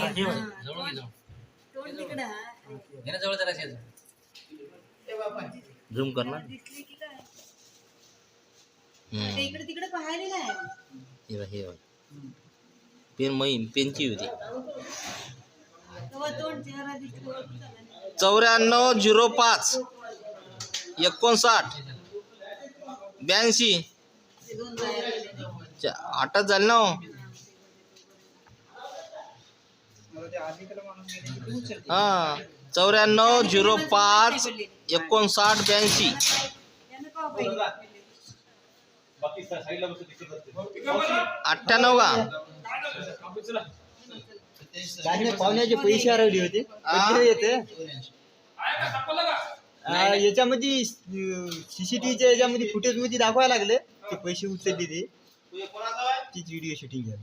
हे. जवळ हा. जरा झूम कर ना. इकडे तिकडे पाहायला हे बघ, हे बघ. पेन मै पेनची होती. चौऱ्याण्णव झिरो पाच एकोणसाठ ब्याऐंशी. आठच झाले ना हो. हा चौऱ्याण्णव झिरो पाच एकोणसाठ ब्याऐंशी का अठ्ठ्याण्णव का पाहुण्याचे पैसे हरवले होते आ? येते याच्यामध्ये सीसीटीव्हीच्या याच्यामध्ये फुटेज मध्ये दाखवायला लागले ते पैसे उचलले ते तीच व्हिडिओ शूटिंग झाली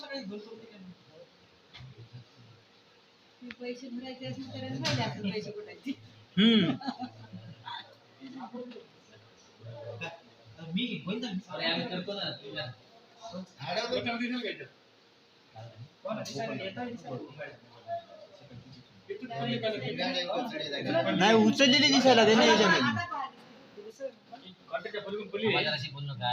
रुपये ते पैसे भरायचे असतील तर राहिले असतील पैसे कुठायचे हम्म मी होईल करतो ना तुझ्या नाही उचललेली दिसायला लागले ना याच्यामध्ये. बोलू नका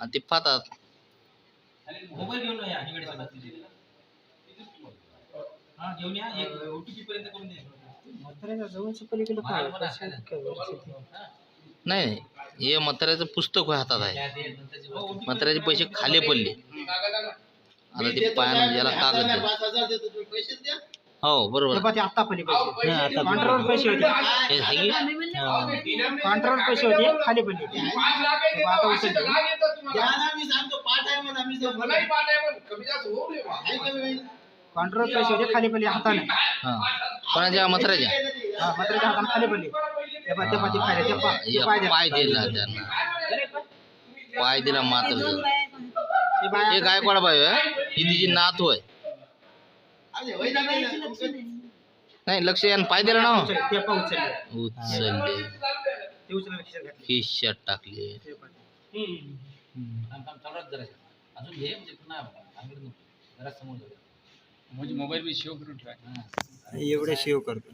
आणि ते पाहतात. मोबाईल घेऊन या हिंगाडे साहेब हा घेऊन या. एक ओटीपी पर्यंत करून द्या जवळचं पलीकडे मला पण असं नाही नाही. हे म्हाताऱ्याचं पुस्तक हातात आहे. हो, म्हाताऱ्याचे पैसे खाली पडले. आता ते पायानं याला कागद दे. हो बरोबर. ते आता पडले पैसे काउंटरवर पैसे होते. हे आहे की? आम्ही म्हणलं, काउंटरवर पैसे होते खाली पडले आता उचलले काउंटरवर पैसे होते खाली पडले हाताने. हा. कोणाच्या म्हाताऱ्याच्या? हा मात्र हाताने खाली पडले ते पा- ते ते पाय- ते दिला त्यांना. पाय दिला मात्र ते बाया- हे गायकवाड बाई होय? ही तिची नात होय. नाही. नाही लक्ष यानं पाय दिला ना हो. उचलले, खिशात टाकले. म्हणजे. म्हणजे मोबाईल बी सेव्ह करून ठेवा. एवढे शेव करतो.